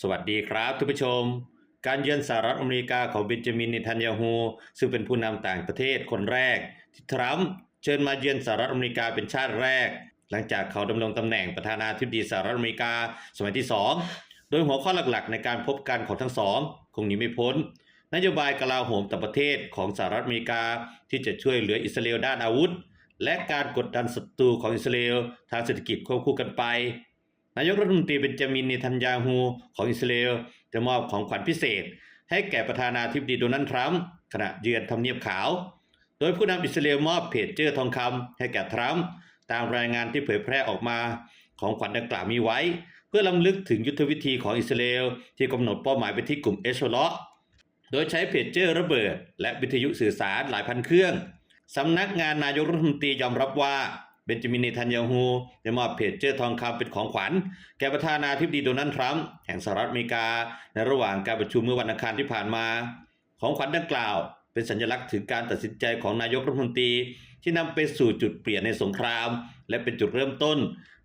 สวัสดีครับทุกผู้ชม การเยือนสหรัฐอเมริกาของเบนจามินเนทันยาฮู ซึ่งเป็นผู้นำต่างประเทศคนแรก ที่ทรัมป์เชิญมาเยือนสหรัฐอเมริกาเป็นชาติแรก หลังจากเขาดำรงตำแหน่งประธานาธิบดีสหรัฐอเมริกาสมัยที่ 2 โดยหัวข้อหลักๆ ในการพบกันของทั้งสองคงหนีไม่พ้น นโยบายกลาโหมต่างประเทศของสหรัฐอเมริกา ที่จะช่วยเหลืออิสราเอลด้านอาวุธ และการกดดันศัตรูของอิสราเอลทางเศรษฐกิจควบคู่กันไป นายกรัฐมนตรีเบนจามินเนทันยาฮูของอิสราเอลจะมอบของขวัญพิเศษ ให้แก่ประธานาธิบดีโดนัลด์ทรัมป์ขณะเยือนทำเนียบขาว โดยผู้นำอิสราเอลมอบเพจเจอร์ทองคำให้แก่ทรัมป์ตามรายงานที่เผยแพร่ออกมาของขวัญดังกล่าวมีไว้ เพื่อลำลึกถึงยุทธวิธีของอิสราเอลที่กำหนดเป้าหมายไปที่กลุ่มเอชโลโดยใช้เพจเจอร์ระเบิด และวิทยุสื่อสารหลายพันเครื่องสำนักงานนายกรัฐมนตรียอมรับว่า นจามินเนทันยาฮูได้มอบเพจเจอร์ทองคำเป็นของขวัญ แก่ประธานาธิบดีโดนัลด์ทรัมป์แห่งสหรัฐอเมริกา ในระหว่างการประชุมเมื่อวันอังคารที่ผ่านมา ของขวัญดังกล่าว เป็นสัญลักษณ์ถึงการตัดสินใจของนายกรัฐมนตรี ที่นำไปสู่จุดเปลี่ยนในสงคราม และเป็นจุดเริ่มต้น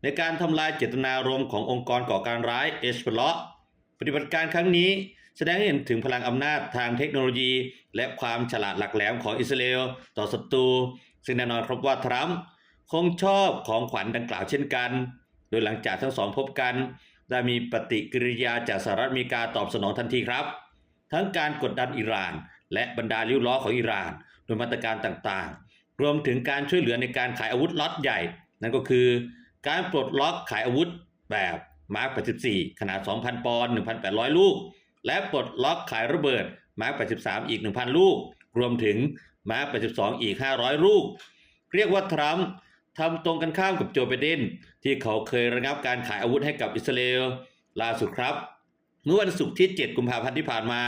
ในการทำลายเจตนารมณ์ขององค์กรก่อการร้ายเอชเปลาะปฏิบัติการครั้งนี้แสดงให้เห็นถึงพลังอำนาจทางเทคโนโลยี และความฉลาดหลักแหลมของอิสราเอลต่อศัตรูซึ่งแน่นอนครับว่าทรัมป์ คงชอบของขวัญดังกล่าวเช่นกัน โดยหลังจากทั้งสองพบกัน ได้มีปฏิกิริยาจากสหรัฐอเมริกาตอบสนองทันทีครับ ทั้งการกดดันอิหร่าน และบรรดาลิ้วล้อของอิหร่าน โดยมาตรการต่างๆ รวมถึงการช่วยเหลือในการขายอาวุธล็อตใหญ่ นั่นก็คือ การปลดล็อกขายอาวุธแบบมาร์ค84 ขนาด 2,000 ปอนด์ 1,800 ลูก และปลดล็อกขายระเบิดมาร์ค83 อีก 1,000 ลูก รวมถึงมาร์ค82 อีก 500 ลูก เรียกว่าทรัมป์ ทำตรงกันข้ามกับโจไบเดนที่เขาเคยระงับการขายอาวุธให้กับอิสราเอลล่าสุดครับ เมื่อวันศุกร์ที่ 7 กุมภาพันธ์ที่ผ่านมา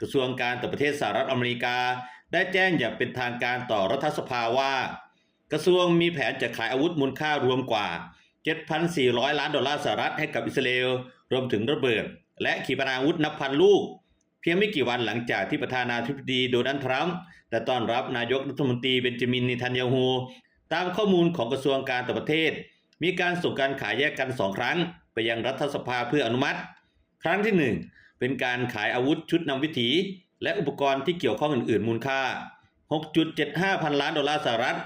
กระทรวงการต่างประเทศสหรัฐอเมริกา ได้แจ้งอย่างเป็นทางการต่อรัฐสภาว่า กระทรวงมีแผนจะขายอาวุธมูลค่ารวมกว่า 7,400 ล้านดอลลาร์สหรัฐให้กับอิสราเอลรวมถึงระเบิด และขีปนาวุธนับพันลูก เพียงไม่กี่วันหลังจากที่ประธานาธิบดีโดนัลด์ทรัมป์ได้ต้อนรับนายกรัฐมนตรีเบนจามินเนทันยาฮู ตามข้อมูลของกระทรวงการต่างประเทศ มีการส่งการขายแยกกัน 2 ครั้ง ไปยังรัฐสภาเพื่ออนุมัติ ครั้งที่ 1 เป็นการขายอาวุธชุดนำวิถี และอุปกรณ์ที่เกี่ยวข้องอื่น ๆ มูลค่า 6.75 พันล้านดอลลาร์สหรัฐ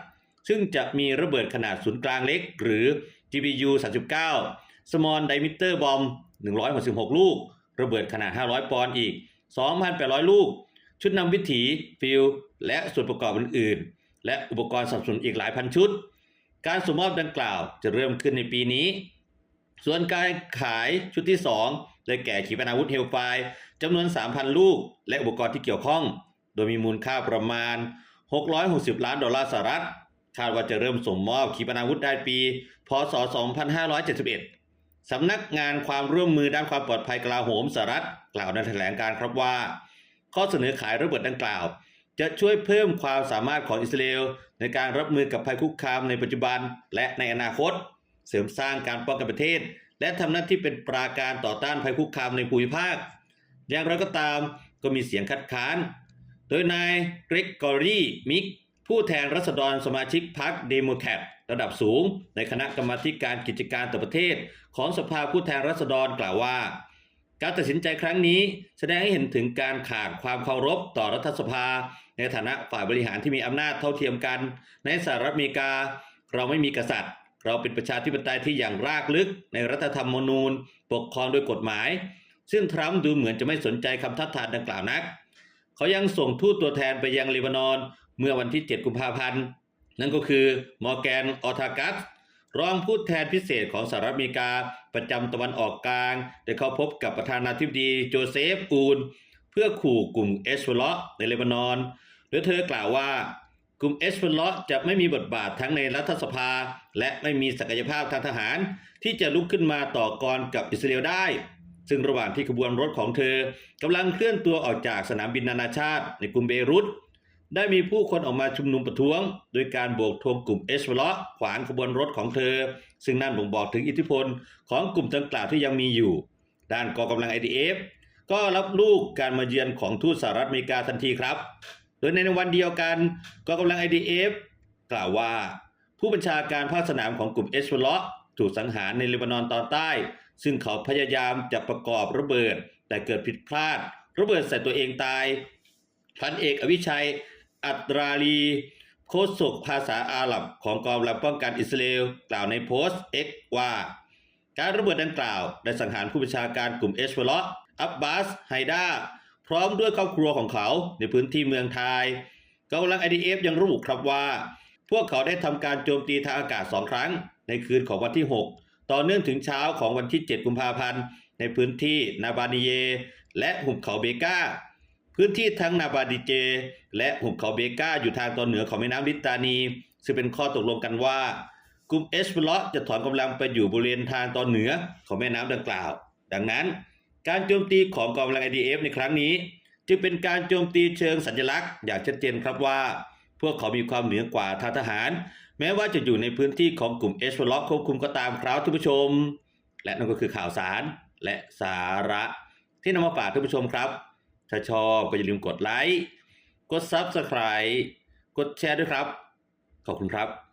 ซึ่งจะมีระเบิดขนาดศูนย์กลางเล็ก หรือ GBU 39 Small Diameter Bomb 166 ลูก ระเบิดขนาด 500 ปอนด์อีก 2,800 ลูก ชุดนำวิถีฟิลและส่วนประกอบอื่นๆ และอุปกรณ์สนับสนุนอีกหลายพันชุด การส่งมอบดังกล่าวจะเริ่มขึ้นในปีนี้ ส่วนการขายชุดที่2ได้แก่ขีปนาวุธเฮลไฟจำนวน 3,000 ลูก และอุปกรณ์ที่เกี่ยวข้อง โดยมีมูลค่าประมาณ 660 ล้านดอลลาร์สหรัฐคาดว่าจะเริ่มส่งมอบขีปนาวุธได้ปี พศ 2571 สำนักงานความร่วมมือด้านความปลอดภัยกลาโหมสหรัฐกล่าวในแถลงการครับว่า ข้อเสนอขายระเบิดดังกล่าว จะช่วยเพิ่มความสามารถของอิสราเอลในการรับมือกับภัยคุกคามในปัจจุบันและในอนาคต เสริมสร้างการป้องกันประเทศ และทำหน้าที่เป็นปราการต่อต้านภัยคุกคามในภูมิภาค อย่างไรก็ตามก็มีเสียงคัดค้าน โดยนายเกรกกอรีมิก ผู้แทนรัษฎรสมาชิกพรรคเดโมแครตระดับสูง ในคณะกรรมาการกิจการต่างประเทศ ของสภาผู้แทนรัษฎรกล่าวว่า การตัดสินใจครั้งนี้แสดงให้เห็นถึงการขาดความเคารพต่อรัฐสภา ในฐานะฝ่ายบริหารที่มีอำนาจเท่าเทียมกัน ในสหรัฐอเมริกา เราไม่มีกษัตริย์ เราเป็นประชาธิปไตยที่อย่างรากลึกในรัฐธรรมนูญ ปกครองโดยกฎหมาย ซึ่งทรัมป์ดูเหมือนจะไม่สนใจคำทัดทานดังกล่าวนัก เขายังส่งทูตตัวแทนไปยังเลบานอนเมื่อวันที่ 7 กุมภาพันธ์ นั่นก็คือมอร์แกนออทากัส รองผู้แทนพิเศษของสหรัฐอเมริกาประจำตะวันออกกลาง ได้เข้าพบกับประธานาธิบดีโจเซฟอูน เพื่อขู่กลุ่มเอชเฟลาะในเลบานอน โดยเธอกล่าวว่ากลุ่มเอชเฟลาะจะไม่มีบทบาททั้งในรัฐสภา และไม่มีศักยภาพทางทหาร ที่จะลุกขึ้นมาต่อกรกับอิสราเอลได้ ซึ่งระหว่างที่ขบวนรถของเธอกำลังเคลื่อนตัวออกจากสนามบินนานาชาติในกรุงเบรุต ได้มีผู้คนออกมาชุมนุมประท้วง โดยการโบกธงกลุ่มเอชเวลาะขวางขบวนรถของเธอ ซึ่งนั่นบ่งบอกถึงอิทธิพลของกลุ่มดังกล่าวที่ยังมีอยู่ ด้านกองกำลัง IDF ก็รับลูกการมาเยือนของทูตสหรัฐอเมริกาทันทีครับ โดยในวันเดียวกันกองกำลัง IDF กล่าวว่า ผู้บัญชาการภาคสนามของกลุ่มเอชเวลาะถูกสังหารในเลบานอนตอนใต้ ซึ่งเขาพยายามจะประกอบระเบิด แต่เกิดผิดพลาด ระเบิดใส่ตัวเองตายพันเอกอวิชัย อัตราลีโคศกภาษาอาหรับของกองกำลังป้องกันอิสราเอลกล่าวในโพสต์ X ว่า การระเบิดดังกล่าว ได้สังหารผู้บัญชาการกลุ่มเอชเวลาะอับบาสไฮดาพร้อมด้วยครอบครัวของเขาในพื้นที่เมืองไทยกองกำลัง IDF ยังระบุครับว่า พวกเขาได้ทำการโจมตีทางอากาศสองครั้ง ในคืนของวันที่ 6 ต่อเนื่องถึงเช้าของวันที่ 7 กุมภาพันธ์ ในพื้นที่นาบานิเย และหุบเขาเบกา พื้นที่ทั้งนาบาดิเจ และหุบเขาเบกาอยู่ทางตอนเหนือของแม่น้ำลิตานี ซึ่งเป็นข้อตกลงกันว่ากลุ่มเอสเปลาะจะถอนกำลังไปอยู่บริเวณทางตอนเหนือของแม่น้ำดังกล่าว ดังนั้น การโจมตีของกองกำลัง IDF ในครั้งนี้ จึงเป็นการโจมตีเชิงสัญลักษณ์ อย่างชัดเจนครับว่า พวกเขามีความเหนือกว่าทางทหาร แม้ว่าจะอยู่ในพื้นที่ของกลุ่มเอสเปลาะควบคุมก็ตามครับท่านผู้ชม และนั่นก็คือข่าวสารและสาระที่นำมาฝากท่านผู้ชมครับ ถ้าชอบก็อย่าลืมกดไลค์ กด Subscribe กดแชร์ด้วยครับ ขอบคุณครับ